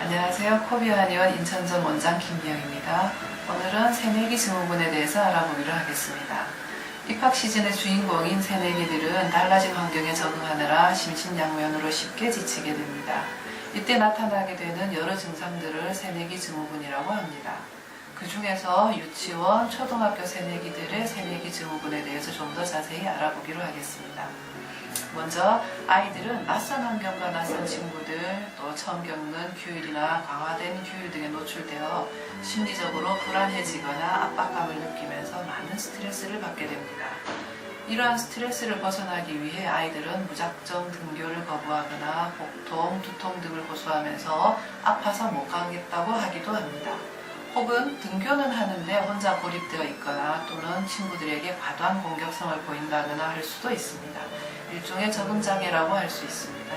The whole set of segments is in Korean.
안녕하세요. 코비아니원 인천점 원장 김미영입니다. 오늘은 새내기 증후군에 대해서 알아보기로 하겠습니다. 입학 시즌의 주인공인 새내기들은 달라진 환경에 적응하느라 심신양면으로 쉽게 지치게 됩니다. 이때 나타나게 되는 여러 증상들을 새내기 증후군이라고 합니다. 그 중에서 유치원, 초등학교 새내기들의 새내기 증후군에 대해서 좀 더 자세히 알아보기로 하겠습니다. 먼저 아이들은 낯선 환경과 낯선 친구들, 또 처음 겪는 규율이나 강화된 규율 등에 노출되어 심리적으로 불안해지거나 압박감을 느끼면서 많은 스트레스를 받게 됩니다. 이러한 스트레스를 벗어나기 위해 아이들은 무작정 등교를 거부하거나 복통, 두통 등을 호소하면서 아파서 못 가겠다고 하기도 합니다. 혹은 등교는 하는데 혼자 고립되어 있거나 또는 친구들에게 과도한 공격성을 보인다거나 할 수도 있습니다. 일종의 적응장애라고 할 수 있습니다.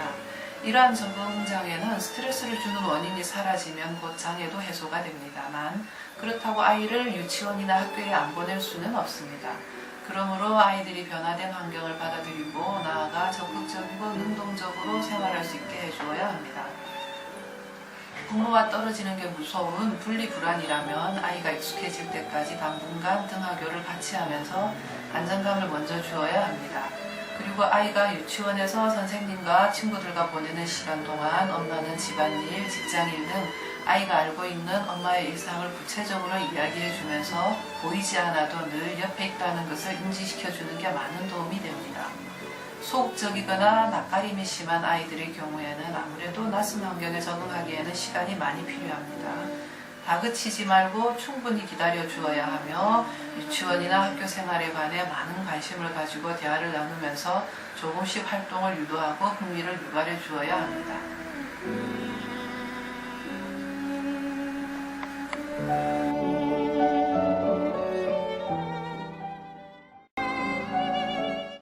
이러한 적응장애는 스트레스를 주는 원인이 사라지면 곧 장애도 해소가 됩니다만 그렇다고 아이를 유치원이나 학교에 안 보낼 수는 없습니다. 그러므로 아이들이 변화된 환경을 받아들이고 나아가 적극적이고 능동적으로 생활할 수 있게 해주어야 합니다. 부모와 떨어지는 게 무서운 분리불안이라면 아이가 익숙해질 때까지 당분간 등하교를 같이 하면서 안정감을 먼저 주어야 합니다. 그리고 아이가 유치원에서 선생님과 친구들과 보내는 시간 동안 엄마는 집안일, 직장일 등 아이가 알고 있는 엄마의 일상을 구체적으로 이야기해 주면서 보이지 않아도 늘 옆에 있다는 것을 인지시켜 주는 게 많은 도움이 됩니다. 소극적이거나 낯가림이 심한 아이들의 경우에는 아무래도 낯선 환경에 적응하기에는 시간이 많이 필요합니다. 다그치지 말고 충분히 기다려 주어야 하며 유치원이나 학교 생활에 관해 많은 관심을 가지고 대화를 나누면서 조금씩 활동을 유도하고 흥미를 유발해 주어야 합니다.